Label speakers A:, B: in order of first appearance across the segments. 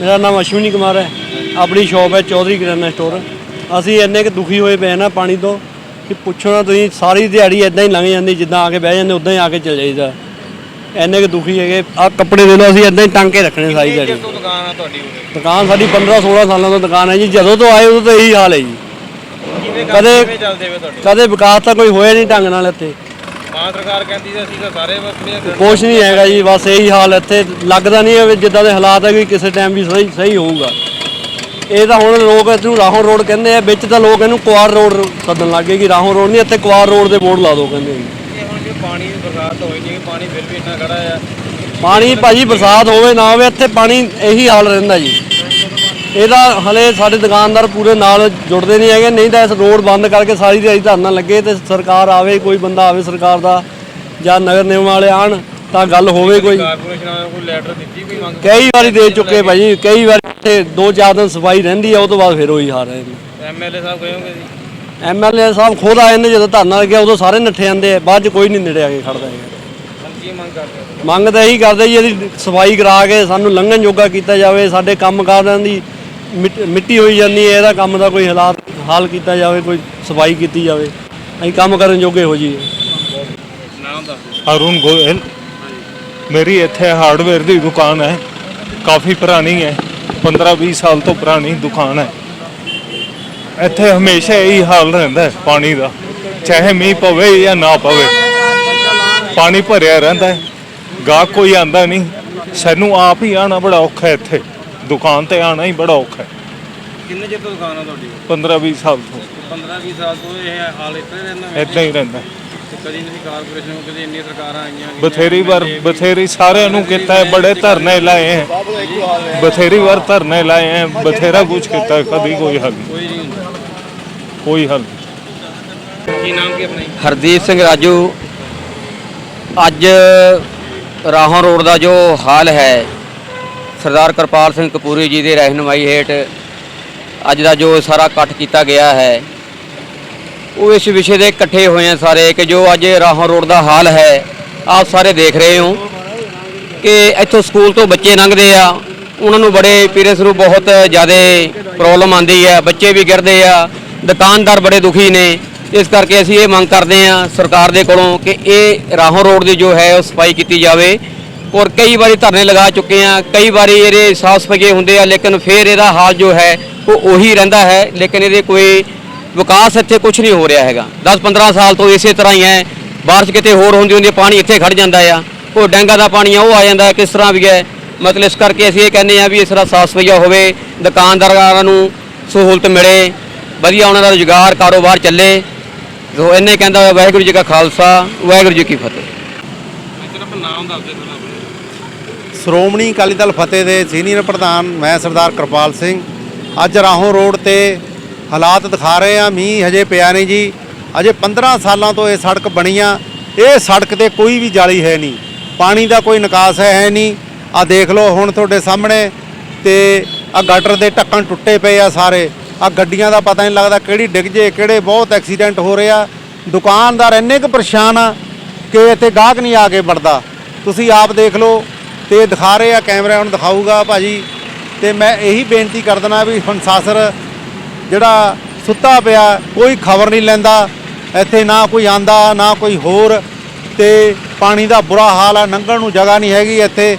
A: ਮੇਰਾ ਨਾਮ ਅਸ਼ਵਨੀ ਕੁਮਾਰ ਹੈ। ਆਪਣੀ ਸ਼ਾਪ ਹੈ ਚੌਧਰੀ ਕਿਰਾਨਾ ਸਟੋਰ ਅਸੀਂ ਇੰਨੇ ਕਿ ਦੁਖੀ ਹੋਏ ਪਏ ਨਾ ਪਾਣੀ ਤੋਂ ਕਿ ਪੁੱਛੋ ਨਾ ਤੁਸੀਂ ਸਾਰੀ ਦਿਹਾੜੀ ਇਦਾਂ ਹੀ ਲੰਘ ਜਾਂਦੀ ਜਿੱਦਾਂ ਆ ਕੇ ਬਹਿ ਜਾਂਦੇ ਉਦਾਂ ਹੀ ਆ ਕੇ ਚਲੇ ਜਾਈਦਾ। ਇੰਨੇ ਕਿ ਦੁਖੀ ਹੈਗੇ ਆ ਕੱਪੜੇ ਦੇ ਲਓ ਅਸੀਂ ਇਦਾਂ ਹੀ ਟੰਗ ਕੇ ਰੱਖਣੇ ਸਾਰੀ ਦਿਹਾੜੀ।
B: ਦੁਕਾਨ ਆ ਤੁਹਾਡੀ
A: ਦੁਕਾਨ ਸਾਡੀ 15 16 ਸਾਲਾਂ ਤੋਂ ਦੁਕਾਨ ਹੈ ਜੀ ਜਦੋਂ ਤੋਂ ਆਏ ਉਦੋਂ ਤੋਂ ਇਹੀ ਹਾਲ ਹੈ ਜੀ। ਕਦੇ- ਕਦੇ ਵਿਕਾਸ ਤਾਂ ਕੋਈ ਹੋਇਆ ਨਹੀਂ ਢੰਗ ਨਾਲ ਇੱਥੇ।
B: ਮਾਂ ਸਰਕਾਰ ਕਹਿੰਦੀ ਸੀ ਅਸੀਂ ਤਾਂ ਸਾਰੇ ਆਪਣੀਆਂ
A: ਕੁਛ ਨਹੀਂ ਹੈਗਾ ਜੀ ਬਸ ਇਹੀ ਹਾਲ ਇੱਥੇ ਲੱਗਦਾ ਨਹੀਂ ਹੈ ਜਿੱਦਾਂ ਦੇ ਹਾਲਾਤ ਹੈ ਕਿ ਕਿਸੇ ਟਾਈਮ ਵੀ ਸਹੀ ਸਹੀ ਹੋਊਗਾ। ਇਹ ਤਾਂ ਹੁਣ ਲੋਕ ਇਹਨੂੰ ਰਾਹੋਂ ਰੋਡ ਕਹਿੰਦੇ ਆ ਵਿੱਚ ਤਾਂ ਲੋਕ ਇਹਨੂੰ ਕੁਆਰ ਰੋਡ ਸੱਦਣ ਲੱਗੇ ਕਿ ਰਾਹੋਂ ਰੋਡ ਨਹੀਂ ਇੱਥੇ ਕੁਆਰ ਰੋਡ ਦੇ ਬੋਰਡ ਲਾ ਦਿਓ ਕਹਿੰਦੇ ਜੀ।
B: ਇਹ ਹੁਣ ਜੇ ਪਾਣੀ ਦੀ ਬਰਸਾਤ ਹੋਈ ਨਹੀਂ ਪਾਣੀ ਫਿਰ ਵੀ ਇੰਨਾ ਖੜਾ ਆ।
A: ਪਾਣੀ ਭਾਜੀ ਬਰਸਾਤ ਹੋਵੇ ਨਾ ਹੋਵੇ ਇੱਥੇ ਪਾਣੀ ਇਹੀ ਹਾਲ ਰਹਿੰਦਾ ਜੀ। ਇਹਦਾ ਹਲੇ ਸਾਡੇ ਦੁਕਾਨਦਾਰ ਪੂਰੇ ਨਾਲ ਜੁੜਦੇ ਨਹੀਂ ਹੈਗੇ ਨਹੀਂ ਤਾਂ ਇਸ ਰੋਡ ਬੰਦ ਕਰਕੇ ਸਾਰੀ ਦਿਹਾੜੀ ਧਰਨਾ ਲੱਗੇ ਤੇ ਸਰਕਾਰ ਆਵੇ ਕੋਈ ਬੰਦਾ ਆਵੇ ਸਰਕਾਰ ਦਾ ਜਾਂ ਨਗਰ ਨਿਗਮ ਵਾਲੇ ਆਣ ਤਾਂ ਗੱਲ ਹੋਵੇ ਕੋਈ।
B: ਕਾਰਪੋਰੇਸ਼ਨ ਵਾਲਿਆਂ ਨੂੰ ਕੋਈ ਲੈਟਰ ਦਿੱਤੀ ਕੋਈ ਮੰਗ?
A: ਕਈ ਵਾਰੀ ਦੇ ਚੁੱਕੇ ਭਾਜੀ ਕਈ ਵਾਰੀ ਇੱਥੇ ਦੋ ਚਾਰ ਦਿਨ ਸਫ਼ਾਈ ਰਹਿੰਦੀ ਆ ਉਹ ਤੋਂ ਬਾਅਦ ਫਿਰ ਉਹੀ ਹਾਲ ਹੈ
B: ਐਮਐਲਏ ਸਾਹਿਬ ਗਏ ਹੋਗੇ ਜੀ?
A: ਐਮਐਲਏ ਸਾਹਿਬ ਖੁਦ ਆ ਜਾਂਦੇ ਜਦੋਂ ਧਰਨਾ ਲੱਗਿਆ ਉਦੋਂ ਸਾਰੇ ਨੱਠੇ ਜਾਂਦੇ ਆ ਬਾਅਦ ਚ ਕੋਈ ਨਹੀਂ ਨੇੜੇ ਆ ਕੇ ਖੜਦਾ ਹੈਗਾ।
B: ਕੀ ਮੰਗ ਕਰਦੇ ਹੋ?
A: ਮੰਗ ਤਾਂ ਇਹੀ ਕਰਦੇ ਜੀ ਇਹਦੀ ਸਫ਼ਾਈ ਕਰਾ ਕੇ ਸਾਨੂੰ ਲੰਘਣ ਜੋਗਾ ਕੀਤਾ ਜਾਵੇ ਸਾਡੇ ਕੰਮ ਕਾਰਾਂ ਦੀ ਮਿੱਟ- ਮਿੱਟੀ ਹੋਈ ਜਾਂਦੀ ਹੈ ਇਹਦਾ ਕੰਮ ਦਾ ਕੋਈ ਹਾਲਾਤ ਹਾਲ ਕੀਤਾ ਜਾਵੇ ਕੋਈ ਸਫ਼ਾਈ ਕੀਤੀ ਜਾਵੇ ਅਸੀਂ ਕੰਮ ਕਰਨ ਜੋਗੇ ਹੋ ਜੀ।
B: ਨਾਮ ਦੱਸ ਦਿਓ।
C: ਅਰੁਣ ਗੋਇਲ। ਮੇਰੀ ਇੱਥੇ ਹਾਰਡਵੇਅਰ ਦੀ ਦੁਕਾਨ ਹੈ ਕਾਫੀ ਪੁਰਾਣੀ ਹੈ 15-20 ਸਾਲ ਤੋਂ ਪੁਰਾਣੀ ਦੁਕਾਨ ਹੈ। ਇੱਥੇ ਹਮੇਸ਼ਾ ਇਹੀ ਹਾਲ ਰਹਿੰਦਾ ਹੈ ਪਾਣੀ ਦਾ। ਚਾਹੇ ਮੀਂਹ ਪਵੇ ਜਾਂ ਨਾ ਪਵੇ ਪਾਣੀ ਭਰਿਆ ਰਹਿੰਦਾ ਹੈ। ਗਾਹਕ ਕੋਈ ਆਂਦਾ ਨਹੀਂ ਸਾਨੂੰ ਆਪ ਹੀ ਆਣਾ ਬੜਾ ਔਖਾ ਇੱਥੇ। ਦੁਕਾਨ ਤੇ ਆਣਾ ਹੀ ਬੜਾ ਔਖਾ ਹੈ
B: ਕਿੰਨੇ ਚਿਰ ਤੋਂ ਦੁਕਾਨ ਆ ਤੁਹਾਡੀ
C: 15-20 ਸਾਲ ਤੋਂ
B: 15 20 ਸਾਲ ਤੋਂ ਇਹ ਹਾਲ ਇੱਥੇ ਰਹਿੰਦਾ ਹੈ
C: ਇਦਾਂ ਹੀ ਰਹਿੰਦਾ।
B: ਤੇ ਕਦੀ ਨਹੀਂ ਕਾਰਪੋਰੇਸ਼ਨ ਨੂੰ ਕਦੀ ਇੰਨੀਆਂ ਸਰਕਾਰਾਂ ਆਈਆਂ ਗਈਆਂ,
C: ਬਥੇਰੀ ਵਾਰ। ਬਥੇਰੀ ਸਾਰਿਆਂ ਨੂੰ ਕੀਤਾ ਹੈ ਬੜੇ ਧਰਨੇ ਲਾਏ ਹੈ ਬਥੇਰੀ ਵਾਰ ਧਰਨੇ ਲਾਏ ਹੈ ਬਥੇਰਾ ਕੁਝ ਕੀਤਾ ਹੈ, ਕਦੀ ਕੋਈ ਹੱਲ ਨਹੀਂ
B: ਕੋਈ ਨਹੀਂ ਹੁੰਦਾ
C: ਕੋਈ ਹੱਲ ਨਹੀਂ।
B: ਕੀ ਨਾਮ ਕੀ ਆਪਣਾ ਜੀ?
D: ਹਰਦੀਪ ਸਿੰਘ ਰਾਜੂ ਅੱਜ ਰਾਹੋਂ ਰੋਡ ਦਾ ਜੋ ਹਾਲ ਹੈ ਸਰਦਾਰ ਕਿਰਪਾਲ ਸਿੰਘ ਕਪੂਰੀ ਜੀ ਦੇ ਰਹਿਨੁਮਾਈ ਹੇਠ ਅੱਜ ਦਾ ਜੋ ਸਾਰਾ ਇਕੱਠ ਕੀਤਾ ਗਿਆ ਹੈ, ਉਹ ਇਸ ਵਿਸ਼ੇ ਦੇ ਇਕੱਠੇ ਹੋਏ ਆ ਸਾਰੇ ਕਿ ਜੋ ਅੱਜ ਰਾਹੋਂ ਰੋਡ ਦਾ ਹਾਲ ਹੈ, ਆਪ ਸਾਰੇ ਦੇਖ ਰਹੇ ਹੋ ਕਿ ਇੱਥੋਂ ਸਕੂਲ ਤੋਂ ਬੱਚੇ ਲੰਘਦੇ ਆ, ਉਹਨਾਂ ਨੂੰ ਬੜੇ ਪੀਰੀਅਸ ਨੂੰ ਬਹੁਤ ਜ਼ਿਆਦਾ ਪ੍ਰੋਬਲਮ ਆਉਂਦੀ ਹੈ ਬੱਚੇ ਵੀ ਗਿਰਦੇ ਆ, ਦੁਕਾਨਦਾਰ ਬੜੇ ਦੁਖੀ ਨੇ, ਇਸ ਕਰਕੇ ਅਸੀਂ ਇਹ ਮੰਗ ਕਰਦੇ ਆ ਸਰਕਾਰ ਦੇ ਕੋਲੋਂ ਕਿ ਇਹ ਰਾਹੋਂ ਰੋਡ ਦੀ ਜੋ ਹੈ, ਉਹ ਸਫ਼ਾਈ ਕੀਤੀ ਜਾਵੇ ਔਰ ਕਈ ਵਾਰੀ ਧਰਨੇ ਲਗਾ ਚੁੱਕੇ ਆ ਕਈ ਵਾਰੀ ਇਹਦੇ ਸਾਫ਼ ਸਫ਼ਾਈ ਹੁੰਦੇ ਆ, ਲੇਕਿਨ ਫਿਰ ਇਹਦਾ ਹਾਲ ਜੋ ਹੈ, ਉਹ ਉਹੀ ਰਹਿੰਦਾ ਹੈ, ਲੇਕਿਨ ਇਹਦੇ ਕੋਈ ਵਿਕਾਸ ਇੱਥੇ ਕੁਝ ਨਹੀਂ ਹੋ ਰਿਹਾ ਹੈਗਾ। 10-15 ਸਾਲ ਤੋਂ ਇਸੇ ਤਰ੍ਹਾਂ ਹੀ ਹੈ, ਬਾਰਿਸ਼ ਕਿਤੇ ਹੋਰ ਹੁੰਦੀ ਹੁੰਦੀ ਪਾਣੀ ਇੱਥੇ ਖੜ ਜਾਂਦਾ ਆ, ਉਹ ਡੈਂਗਾ ਦਾ ਪਾਣੀ ਆ, ਉਹ ਆ ਜਾਂਦਾ ਕਿਸ ਤਰ੍ਹਾਂ ਵੀ ਹੈ। ਮਤਲਬ ਇਸ ਕਰਕੇ ਅਸੀਂ ਇਹ ਕਹਿੰਦੇ ਆ ਵੀ ਇਸ ਤਰ੍ਹਾਂ ਸਾਫ਼ ਸਫਾਈਆ ਹੋਵੇ, ਦੁਕਾਨਦਾਰਾਂ ਨੂੰ ਸਹੂਲਤ ਮਿਲੇ, ਵਧੀਆ ਉਹਨਾਂ ਦਾ ਰੁਜ਼ਗਾਰ, ਕਾਰੋਬਾਰ ਚੱਲੇ। ਸੋ ਇੰਨੇ ਕਹਿੰਦਾ ਵਾਹਿਗੁਰੂ ਜੀ ਕਾ ਖਾਲਸਾ, ਵਾਹਿਗੁਰੂ ਜੀ ਕੀ ਫਤਿਹ।
B: ਸਿਰਫ ਆਪਣਾ ਨਾਮ ਦੱਸ ਦਿਓ
E: ਸ਼੍ਰੋਮਣੀ ਅਕਾਲੀ ਦਲ ਫਤਿਹ ਦੇ ਸੀਨੀਅਰ ਪ੍ਰਧਾਨ ਮੈਂ ਸਰਦਾਰ ਕਿਰਪਾਲ ਸਿੰਘ। ਅੱਜ ਰਾਹੋਂ ਰੋਡ ਤੇ ਹਾਲਾਤ ਦਿਖਾ ਰਹੇ ਆ ਮੀਂਹ ਹਜੇ ਪਿਆ ਨਹੀਂ ਜੀ। ਅਜੇ 15 ਸਾਲਾਂ ਤੋਂ ਇਹ ਸੜਕ ਬਣੀ ਆ। ਇਹ ਸੜਕ ਤੇ ਕੋਈ ਵੀ ਜਾਲੀ ਹੈ ਨਹੀਂ। ਪਾਣੀ ਦਾ ਕੋਈ ਨਿਕਾਸ ਹੈ ਨਹੀਂ। ਆ ਦੇਖ ਲਓ ਹੁਣ ਤੁਹਾਡੇ ਸਾਹਮਣੇ ਤੇ ਆ ਗਟਰ ਦੇ ਢੱਕਣ ਟੁੱਟੇ ਪਏ ਆ ਸਾਰੇ। ਆ ਗੱਡੀਆਂ ਦਾ ਪਤਾ ਨਹੀਂ ਲੱਗਦਾ ਕਿਹੜੀ ਡਿੱਗ ਜੇ, ਕਿਹੜੇ ਬਹੁਤ ਐਕਸੀਡੈਂਟ ਹੋ ਰਹੇ ਆ। ਦੁਕਾਨਦਾਰ ਇੰਨੇ ਕੁ ਪਰੇਸ਼ਾਨ ਆ ਕਿ ਇੱਥੇ ਗਾਹਕ ਨਹੀਂ ਆ ਕੇ ਵੜਦਾ। ਤੁਸੀਂ ਆਪ ਦੇਖ ਲਓ ਤੇ ਦਿਖਾ ਰਹੇ ਆ, ਕੈਮਰਾ ਹੁਣ ਦਿਖਾਊਗਾ ਭਾਜੀ। ਤੇ ਮੈਂ ਇਹੀ ਬੇਨਤੀ ਕਰ ਦਣਾ ਵੀ ਹੁਣ ਸਾਸਰ ਜਿਹੜਾ ਸੁੱਤਾ ਪਿਆ, ਕੋਈ ਖਬਰ ਨਹੀਂ ਲੈਂਦਾ। ਇੱਥੇ ਨਾ ਕੋਈ ਆਂਦਾ, ਨਾ ਕੋਈ ਹੋਰ। ਤੇ ਪਾਣੀ ਦਾ ਬੁਰਾ ਹਾਲ ਆ ਲੰਘਣ ਨੂੰ ਜਗ੍ਹਾ ਨਹੀਂ ਹੈਗੀ ਇੱਥੇ।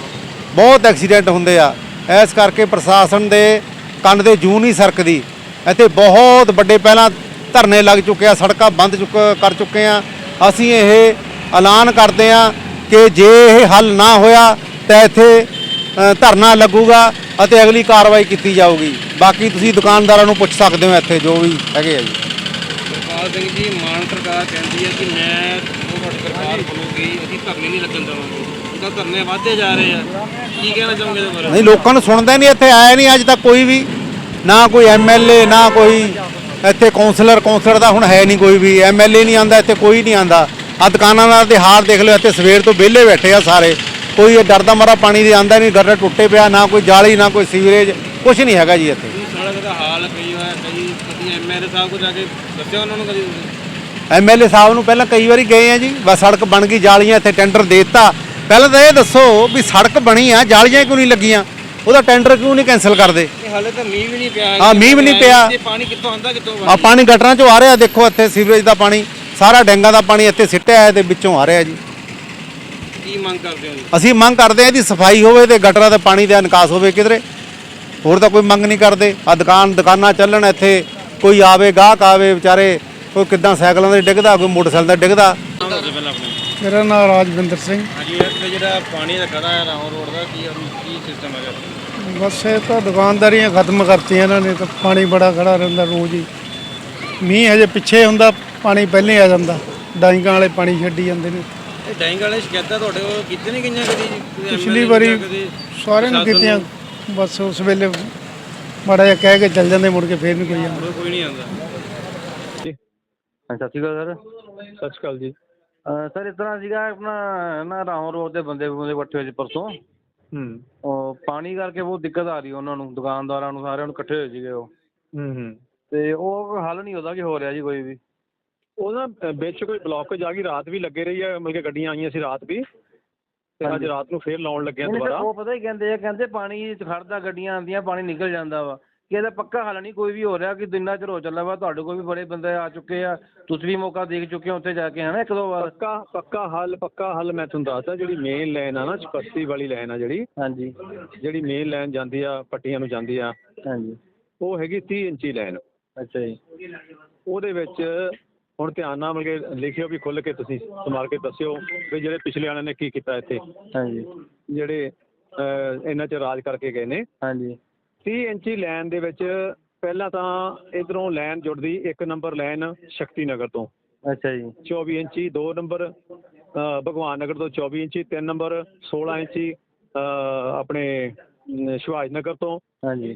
E: ਬਹੁਤ ਐਕਸੀਡੈਂਟ ਹੁੰਦੇ ਆ। ਇਸ ਕਰਕੇ ਪ੍ਰਸ਼ਾਸਨ ਦੇ ਕੰਨ ਦੇ ਜੂ ਨਹੀਂ ਸਰਕਦੀ। ਇੱਥੇ ਬਹੁਤ ਵੱਡੇ ਪਹਿਲਾਂ ਧਰਨੇ ਲੱਗ ਚੁੱਕੇ ਆ, ਸੜਕਾਂ ਬੰਦ ਚੁੱਕ, ਕਰ ਚੁੱਕੇ ਆ। ਅਸੀਂ ਇਹ ਐਲਾਨ ਕਰਦੇ ਆ ਕਿ ਜੇ ਇਹ ਹੱਲ ਨਾ ਹੋਇਆ ਤਾਂ ਇੱਥੇ ਧਰਨਾ ਲੱਗੂਗਾ ਅਤੇ ਅਗਲੀ ਕਾਰਵਾਈ ਕੀਤੀ ਜਾਊਗੀ। ਬਾਕੀ ਤੁਸੀਂ ਦੁਕਾਨਦਾਰਾਂ ਨੂੰ ਪੁੱਛ ਸਕਦੇ ਹੋ ਇੱਥੇ ਜੋ ਵੀ ਹੈਗੇ ਆ ਜੀ।
B: ਕਿਰਪਾਲ ਸਿੰਘ ਜੀ ਮਾਨ ਸਰਕਾਰ ਕਹਿੰਦੀ ਹੈ ਕਿ ਮੈਂ ਉਹ ਤੁਹਾਡੀ ਸਰਕਾਰ ਬੋਲੂਗੀ ਅਸੀਂ ਧਰਨੇ ਨਹੀਂ ਲੱਗਣ ਦੇਵਾਂਗੇ। ਉਹਦਾ ਧਰਨੇ ਵਧਦੇ ਜਾ ਰਹੇ ਆ। ਕੀ ਕਹਿਣਾ ਚਾਹੋਗੇ ਇਹਦੇ ਬਾਰੇ?
E: ਨਹੀਂ ਲੋਕਾਂ ਨੂੰ ਸੁਣਦਾ ਨਹੀਂ ਇੱਥੇ ਆਇਆ ਨਹੀਂ ਅੱਜ ਤੱਕ ਕੋਈ ਵੀ। ਨਾ ਕੋਈ ਐਮਐਲਏ ਨਾ ਕੋਈ ਇੱਥੇ ਕਾਉਂਸਲਰ ਕਾਉਂਸਲਰ ਦਾ ਹੁਣ ਹੈ ਨਹੀਂ ਕੋਈ ਵੀ। ਐਮਐਲਏ ਨਹੀਂ ਆਂਦਾ ਇੱਥੇ ਕੋਈ ਨਹੀਂ ਆਂਦਾ ਆ ਦੁਕਾਨਾਂ ਦੇ ਹਾਲ ਦੇਖ ਲਿਓ ਇੱਥੇ ਸਵੇਰ ਤੋਂ ਵਿਹਲੇ ਬੈਠੇ ਆ ਸਾਰੇ। ਕੋਈ ਇਹ ਡਰਦਾ ਮਰਾ ਪਾਣੀ ਦੇ ਆਂਦਾ ਨਹੀਂ ਗੱਡਾ ਟੁੱਟੇ ਪਿਆ ਨਾ ਕੋਈ ਜਾਲੀ ਨਾ ਕੋਈ ਸੀਵਰੇਜ ਕੁਝ ਨਹੀਂ ਹੈਗਾ ਜੀ ਇੱਥੇ।
B: ਇਹ ਸੜਕ ਦਾ ਹਾਲ ਕਈ ਵਾਰ ਕਈ ਕਦੀ ਐਮਐਲਏ ਸਾਹਿਬ ਕੋਲ ਜਾ ਕੇ ਦੱਸਿਆ ਉਹਨਾਂ ਨੂੰ ਕਦੀ? ਤੁਸੀਂ?
E: ਐਮਐਲਏ ਸਾਹਿਬ ਨੂੰ ਪਹਿਲਾਂ ਕਈ ਵਾਰੀ ਗਏ ਆ ਜੀ ਬਸ ਸੜਕ ਬਣ ਗਈ ਜਾਲੀਆਂ ਇੱਥੇ ਟੈਂਡਰ ਦੇ ਦਿੱਤਾ। ਪਹਿਲਾਂ ਤਾਂ ਇਹ ਦੱਸੋ ਵੀ ਸੜਕ ਬਣੀ ਆ ਜਾਲੀਆਂ ਕਿਉਂ ਨਹੀਂ ਲੱਗੀਆਂ? ਉਹਦਾ ਟੈਂਡਰ ਕਿਉਂ ਨਹੀਂ ਕੈਨਸਲ ਕਰਦੇ?
B: ਇਹ ਹਾਲੇ ਤਾਂ ਮੀਂਹ ਵੀ ਨਹੀਂ ਪਿਆ
E: ਹਾਂ, ਮੀਂਹ ਵੀ ਨਹੀਂ ਪਿਆ।
B: ਤੇ ਪਾਣੀ ਕਿੱਥੋਂ ਆਉਂਦਾ ਕਿੱਥੋਂ
E: ਆ ਪਾਣੀ ਗਟਰਾਂ 'ਚੋਂ ਆ ਰਿਹਾ ਦੇਖੋ ਇੱਥੇ ਸੀਵਰੇਜ ਦਾ ਪਾਣੀ ਸਾਰਾ ਡੈਂਗਾ ਦਾ ਪਾਣੀ ਇੱਥੇ ਸਿੱਟਿਆ ਹੈ ਤੇ ਵਿੱਚੋਂ ਆ ਰਿਹਾ ਜੀ।
B: ਕੀ ਮੰਗ ਕਰਦੇ ਹੋ ਜੀ?
E: ਅਸੀਂ ਮੰਗ ਕਰਦੇ ਹਾਂ ਇਹਦੀ ਸਫ਼ਾਈ ਹੋਵੇ ਤੇ ਗਟਰਾਂ ਦੇ ਪਾਣੀ ਦਾ ਨਿਕਾਸ ਹੋਵੇ ਕਿਧਰੇ। ਹੋਰ ਤਾਂ ਕੋਈ ਮੰਗ ਨਹੀਂ ਕਰਦੇ। ਆ ਦੁਕਾਨ ਦੁਕਾਨਾਂ ਚੱਲਣ ਇੱਥੇ। ਕੋਈ ਆਵੇ ਗਾਹਕ ਆਵੇ ਵਿਚਾਰੇ ਕੋਈ ਕਿੱਦਾਂ ਸਾਈਕਲਾਂ ਦੇ ਡਿੱਗਦਾ ਕੋਈ ਮੋਟਰਸਾਈਕਲ ਦਾ ਡਿੱਗਦਾ।
F: ਮੇਰਾ ਨਾਮ ਰਾਜਵਿੰਦਰ ਸਿੰਘ।
B: ਹਾਂਜੀ ਇੱਥੇ ਜਿਹੜਾ ਪਾਣੀ ਦਾ ਖੜਾ ਹੈ ਰਾਹੋਂ ਰੋਡ ਦਾ ਕੀ ਕੀ ਸਿਸਟਮ ਹੈਗਾ?
F: ਬਸ ਇਹ ਤਾਂ ਦੁਕਾਨਦਾਰੀਆਂ ਖਤਮ ਕਰਤੀਆਂ ਇਹਨਾਂ ਨੇ ਤਾਂ ਪਾਣੀ ਬੜਾ ਖੜਾ ਰਹਿੰਦਾ ਰੋਜ਼ ਹੀ। ਮੀਂਹ ਹਜੇ ਪਿੱਛੇ ਹੁੰਦਾ ਪਾਣੀ ਪਹਿਲੇ ਆ ਜਾਂਦਾ। ਡਾਈਆਂ ਵਾਲੇ ਪਾਣੀ ਛੱਡੀ ਜਾਂਦੇ ਨੇ।
B: ਇਹ ਡੈਂਗ ਵਾਲੇ ਸ਼ਿਕਾਇਤਾਂ ਤੁਹਾਡੇ ਕੋਲ ਕੀਤੇ ਨਹੀਂ ਗਈਆਂ ਕਦੀ? ਕਦੇ
F: ਪਿਛਲੀ
B: MLA
F: ਵਾਰੀ
B: ਜਾਂ ਕਦੇ
F: ਸਾਰਿਆਂ ਨੂੰ
B: ਪ੍ਰਸ਼ਾਸਨ
F: ਕੀਤੀਆਂ। ਬਸ ਉਸ ਵੇਲੇ ਮਾੜਾ ਜਿਹਾ ਕਹਿ ਕੇ ਚੱਲ ਜਾਂਦੇ ਮੁੜ ਕੇ ਫੇਰ ਨਹੀਂ ਕੋਈ ਆਉਂਦਾ
B: ਕੋਈ ਨਹੀਂ ਆਉਂਦਾ।
G: ਸਤਿ ਸ਼੍ਰੀ ਅਕਾਲ ਸਰ।
C: ਸਤਿ ਸ਼੍ਰੀ ਅਕਾਲ ਜੀ।
G: ਸਰ ਇਸ ਤਰ੍ਹਾਂ ਸੀਗਾ ਆਪਣਾ ਨਾ ਰਾਹੋਂ ਰੋਡ ਦੇ ਬੰਦੇ ਬੰਦੇ ਇਕੱਠੇ ਹੋਏ ਸੀ ਪਰਸੋਂ।
C: ਹੂੰ।
G: ਉਹ ਪਾਣੀ ਕਰਕੇ ਬਹੁਤ ਦਿੱਕਤ ਆ ਰਹੀ ਉਹਨਾਂ ਨੂੰ ਦੁਕਾਨਦਾਰਾਂ ਨੂੰ ਸਾਰਿਆਂ ਨੂੰ ਇਕੱਠੇ ਹੋਏ ਸੀਗੇ ਉਹ।
C: ਹੂੰ ਹੂੰ।
G: ਤੇ ਉਹ ਹੱਲ ਨਹੀਂ ਉਹਦਾ ਕਿ ਹੋ ਰਿਹਾ ਜੀ ਕੋਈ ਵੀ।
C: ਉਹ ਨਾ ਵਿੱਚ ਕੋਈ ਬਲੌਕੇਜ ਆ ਗਈ ਰਾਤ ਵੀ ਲੱਗੇ ਰਹੀ ਹੈ ਮਤਲਬ ਕਿ ਗੱਡੀਆਂ ਆਈਆਂ ਸੀ ਰਾਤ ਵੀ। ਤੇ ਅੱਜ ਰਾਤ ਨੂੰ ਫੇਰ ਲਾਉਣ ਲੱਗੇ ਆ
G: ਨਹੀਂ,
C: ਦੁਬਾਰਾ।
G: ਉਹ ਪਤਾ ਹੀ ਕਹਿੰਦੇ ਆ ਕਹਿੰਦੇ ਪਾਣੀ ਚ ਖੜਦਾ ਗੱਡੀਆਂ ਆਉਂਦੀਆਂ ਪਾਣੀ ਨਿਕਲ ਜਾਂਦਾ ਵਾ। ਕਿ ਇਹਦਾ ਪੱਕਾ ਹੱਲ ਨਹੀਂ ਕੋਈ ਵੀ ਹੋ ਰਿਹਾ ਕਿ ਦਿਨਾਂ ਚ ਰੋ ਚੱਲਾ ਵਾ ਤੁਹਾਡੇ ਕੋਲ ਵੀ ਬੜੇ ਬੰਦੇ ਆ ਚੁੱਕੇ ਆ ਤੁਸੀਂ ਵੀ ਮੌਕਾ ਦੇਖ ਚੁੱਕੇ ਹੋ ਉੱਥੇ ਜਾ ਕੇ ਹਨਾ ਇੱਕ ਦੋ ਵਾਰ।
C: ਪੱਕਾ ਪੱਕਾ ਹੱਲ ਪੱਕਾ ਹੱਲ ਮੈਂ ਤੁਹਾਨੂੰ ਦੱਸਦਾ ਜਿਹੜੀ ਮੇਨ ਲਾਈਨ ਆ ਨਾ ਚਪੱਤੀ ਵਾਲੀ ਲਾਈਨ ਆ ਜਿਹੜੀ
G: ਹਾਂਜੀ।
C: ਜਿਹੜੀ ਮੇਨ ਲਾਈਨ ਜਾਂਦੀ ਆ ਪੱਟੀਆਂ ਨੂੰ ਜਾਂਦੀ ਆ
G: ਹਾਂਜੀ।
C: ਉਹ ਹੈਗੀ 30 ਇੰਚੀ ਲਾਈਨ
G: ਅੱਛਾ ਜੀ।
C: ਉਹਦੇ ਵਿੱਚ ਹੁਣ ਧਿਆਨ ਨਾਲ ਮਿਲ ਕੇ ਲਿਖਿਓ ਵੀ ਖੁੱਲ ਕੇ ਤੁਸੀਂ ਸੰਭਾਲ ਕੇ ਦੱਸਿਓ ਵੀ ਜਿਹੜੇ ਪਿਛਲੇ ਵਾਲਿਆਂ ਨੇ ਕੀ ਕੀਤਾ ਇੱਥੇ।
G: ਹਾਂਜੀ।
C: ਜਿਹੜੇ ਇਹਨਾਂ 'ਚ ਰਾਜ ਕਰਕੇ ਗਏ ਨੇ।
G: ਹਾਂਜੀ।
C: 30 ਇੰਚੀ ਲਾਈਨ ਦੇ ਵਿੱਚ ਪਹਿਲਾਂ ਤਾਂ ਇਧਰੋਂ ਲਾਈਨ ਜੁੜਦੀ ਇੱਕ ਨੰਬਰ ਲਾਈਨ ਸ਼ਕਤੀ ਨਗਰ ਤੋਂ।
G: ਅੱਛਾ ਜੀ।
C: 24 ਇੰਚੀ 2 ਨੰਬਰ ਭਗਵਾਨ ਨਗਰ ਤੋਂ 24 ਇੰਚੀ 3 ਨੰਬਰ 16 ਇੰਚੀ ਆਪਣੇ ਸੁਭਾਸ਼ ਨਗਰ ਤੋਂ।
G: ਹਾਂਜੀ।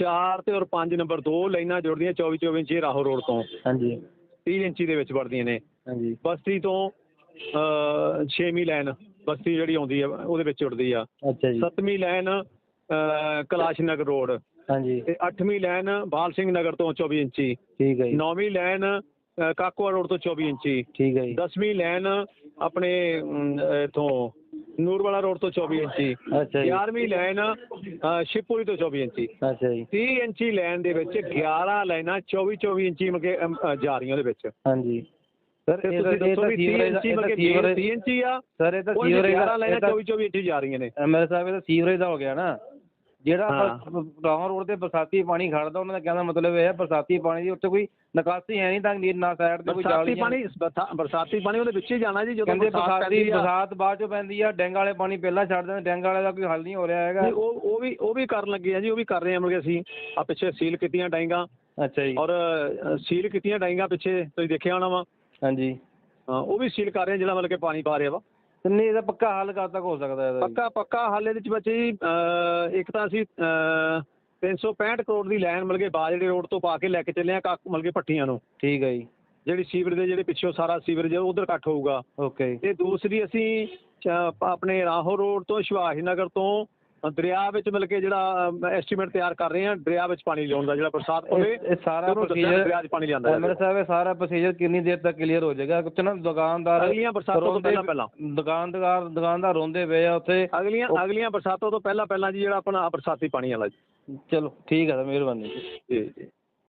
C: 4 ਤੇ ਔਰ 5 ਨੰਬਰ ਦੋ ਲਾਈਨਾਂ ਜੁੜਦੀਆਂ 24 24 ਇੰਚੀ ਰਾਹੋ ਰੋਡ ਤੋਂ।
G: ਹਾਂਜੀ।
C: 30 ਇੰਚੀ ਦੇ ਵਿੱਚ ਵੜਦੀਆਂ ਨੇ।
G: ਹਾਂਜੀ।
C: ਬਸਤੀ ਤੋਂ ਅਹ, ਛੇਵੀਂ ਲਾਈਨ ਬਸਤੀ ਜਿਹੜੀ ਆਉਂਦੀ ਆ ਉਹਦੇ ਵਿੱਚ ਜੁੜਦੀ ਆ।
G: ਅੱਛਾ ਜੀ।
C: ਸੱਤਵੀਂ ਲਾਈਨ ਅਹ, ਕੈਲਾਸ਼ ਨਗਰ ਰੋਡ
G: ਹਾਂਜੀ।
C: ਤੇ ਅੱਠਵੀਂ ਲਾਈਨ ਬਾਲ ਸਿੰਘ ਨਗਰ ਤੋਂ 24 ਇੰਚੀ।
G: ਠੀਕ ਹੈ ਜੀ।
C: ਨੌਵੀਂ ਲਾਈਨ ਅਹ, ਕਾਕੂਆ ਰੋਡ ਤੋਂ 24 ਇੰਚੀ।
G: ਠੀਕ ਹੈ ਜੀ।
C: ਦਸਵੀਂ ਲਾਈਨ ਆਪਣੇ ਇਥੋਂ ਨੂਰਵਾਲਾ ਰੋਡ ਤੋਂ 24 ਇੰਚੀ
G: ਅੱਛਾ ਜੀ।
C: 11ਵੀਂ ਲਾਈਨ ਅਹ, ਸ਼ਿਵਪੁਰੀ ਤੋਂ 24 ਇੰਚੀ।
G: ਅੱਛਾ ਜੀ।
C: 30 ਇੰਚੀ ਲਾਈਨ ਦੇ ਵਿੱਚ 11 ਲਾਈਨਾਂ 24 24 ਇੰਚੀ ਮਗੇ ਜਾ ਰਹੀਆਂ ਉਹਦੇ ਵਿੱਚ।
G: ਹਾਂਜੀ। ਸਰ ਇਹ ਤਾਂ ਇਹ ਤਾਂ
C: ਵੀ 30
G: ਸੀਵਰੇਜ
C: ਇੰਚੀ
G: ਦਾ ਸੀਵਰੇਜ
C: 30 ਇੰਚੀ ਆ।
G: ਸਰ ਇਹ ਤਾਂ ਸੀਵਰੇਜ
C: 11
G: ਦਾ
C: ਲਾਈਨਾਂ
G: ਇਹ ਤਾਂ
C: 24 24 ਇੰਚੀ ਜਾ ਰਹੀਆਂ ਨੇ।
G: ਐਮਐਲ ਸਾਹਿਬ ਇਹ ਤਾਂ ਸੀਵਰੇਜ ਦਾ ਹੋ ਗਿਆ ਨਾ। ਜਿਹੜਾ। ਰਾਹੋਂ ਰੋਡ ਤੇ ਬਰਸਾਤੀ ਪਾਣੀ ਖੜਦਾ ਉਹਨਾਂ ਦਾ ਕਹਿੰਦਾ ਮਤਲਬ ਇਹ ਹੈ ਬਰਸਾਤੀ ਪਾਣੀ ਦੀ ਉੱਥੇ ਕੋਈ ਨਿਕਾਸੀ ਹੈ ਨਹੀਂ ਤਾਂ ਨੀਰ ਨਾ ਸਾਈਡ ਤੇ ਕੋਈ
C: ਬਰਸਾਤੀ
G: ਜਾਲੀਆਂ
C: ਪਾਣੀ ਬਰਸਾ- ਬਰਸਾਤੀ ਪਾਣੀ ਉਹਦੇ ਵਿੱਚ ਹੀ ਜਾਣਾ ਜੀ ਜਦੋਂ ਬਰਸਾਤ
G: ਬਰਸਾਤੀ ਬਾਅਦ ਚੋਂ ਪੈਂਦੀ ਆ ਡੈਂਗ ਵਾਲੇ ਪਾਣੀ ਪਹਿਲਾਂ ਛੱਡ ਦਿੰਦੇ ਡੈਂਗ ਵਾਲੇ ਦਾ ਕੋਈ ਹੱਲ ਨਹੀਂ ਹੋ ਰਿਹਾ ਹੈਗਾ।
C: ਉਹ ਉਹ ਵੀ ਉਹ ਵੀ ਕਰਨ ਲੱਗੇ ਆ ਜੀ ਉਹ ਵੀ ਕਰ ਰਹੇ ਆ ਮਤਲਬ ਅਸੀਂ ਆ ਪਿੱਛੇ ਸੀਲ ਕੀਤੀਆਂ ਡਾਈਆਂ
G: ਅੱਛਾ ਜੀ।
C: ਔਰ ਸੀਲ ਕੀਤੀਆਂ ਡਾਈਆਂ ਪਿੱਛੇ ਤੁਸੀਂ ਦੇਖਿਆ ਹੋਣਾ ਵਾ।
G: ਹਾਂਜੀ।
C: ਹਾਂ, ਉਹ ਵੀ ਸੀਲ ਕਰ ਰਹੇ ਜਿਹੜਾ ਮਤਲਬ ਕਿ ਪਾਣੀ ਪਾ ਰਿਹਾ ਵਾ।
G: ਨਹੀਂ ਇਹਦਾ ਪੱਕਾ ਹੱਲ ਕਦ ਤੱਕ ਹੋ ਸਕਦਾ ਇਹਦਾ ਜੀ?
C: ਪੱਕਾ ਪੱਕਾ ਹਾਲੇ ਦੇ ਵਿੱਚ ਬੱਚੇ ਜੀ ਅ, ਇੱਕ ਤਾਂ ਅਸੀਂ ਅ, 365 ਕਰੋੜ ਦੀ ਲਾਈਨ ਮਤਲਬ ਕਿ ਬਾਜੜੇ ਰੋਡ ਤੋਂ ਪਾ ਕੇ ਲੈ ਕੇ ਚੱਲੇ ਆ ਕੱਕ ਮਤਲਬ ਕਿ ਪੱਟੀਆਂ ਨੂੰ।
G: ਠੀਕ ਹੈ ਜੀ।
C: ਜਿਹੜੀ ਸੀਵਰ ਦੇ ਜਿਹੜੇ ਪਿੱਛੋਂ ਸਾਰਾ ਸੀਵਰੇਜ ਉਧਰ ਕੱਟ ਹੋਊਗਾ।
G: ਓਕੇ। ਜੀ
C: ਤੇ ਦੂਸਰੀ ਅਸੀਂ ਚ- ਆਪਣੇ ਰਾਹੋ ਰੋਡ ਤੋਂ ਸੁਭਾਸ਼ ਨਗਰ ਤੋਂ ਦਰਿਆ ਵਿੱਚ ਮਿਲ ਕੇ ਜਿਹੜਾ ਐਸਟੀਮੇਟ ਤਿਆਰ ਕਰ ਰਹੇ ਹਾਂ ਦਰਿਆ ਵਿੱਚ ਪਾਣੀ ਲਿਆਉਣ ਦਾ ਜਿਹੜਾ ਬਰਸਾਤ ਪਵੇ
G: ਇਹ- ਸਾਰਾ procedure-
C: ਦਰਿਆ 'ਚ ਪਾਣੀ ਲਿਆਂਦਾ ਜਾਵੇ।
G: ਸਾਹਿਬ ਇਹ ਸਾਰਾ ਪ੍ਰੋਸੀਜਰ ਕਿੰਨੀ ਦੇਰ ਤੱਕ ਕਲੀਅਰ ਹੋ ਜਾਏਗਾ? ਕੁਛ ਨਾ ਦੁਕਾਨਦਾਰ
C: ਅਗਲੀਆਂ ਬਰਸਾਤਾਂ ਤੋਂ ਪਹਿਲਾਂ ਪਹਿਲਾਂ।
G: ਦੁਕਾਨਦਾਰ ਦੁਕਾਨਦਾਰ ਰੋਂਦੇ ਪਏ ਆ ਉੱਥੇ।
C: ਅਗਲੀਆਂ ਅਗਲੀਆਂ ਬਰਸਾਤਾਂ ਤੋਂ ਪਹਿਲਾਂ ਪਹਿਲਾਂ ਜੀ ਜਿਹੜਾ ਆਪਣਾ ਬਰਸਾਤੀ ਪਾਣੀ ਵਾਲਾ ਜੀ।
G: ਚਲੋ ਠੀਕ ਹੈ ਸਰ ਮਿਹਰਬਾਨੀ।
C: ਜੀ ਜੀ।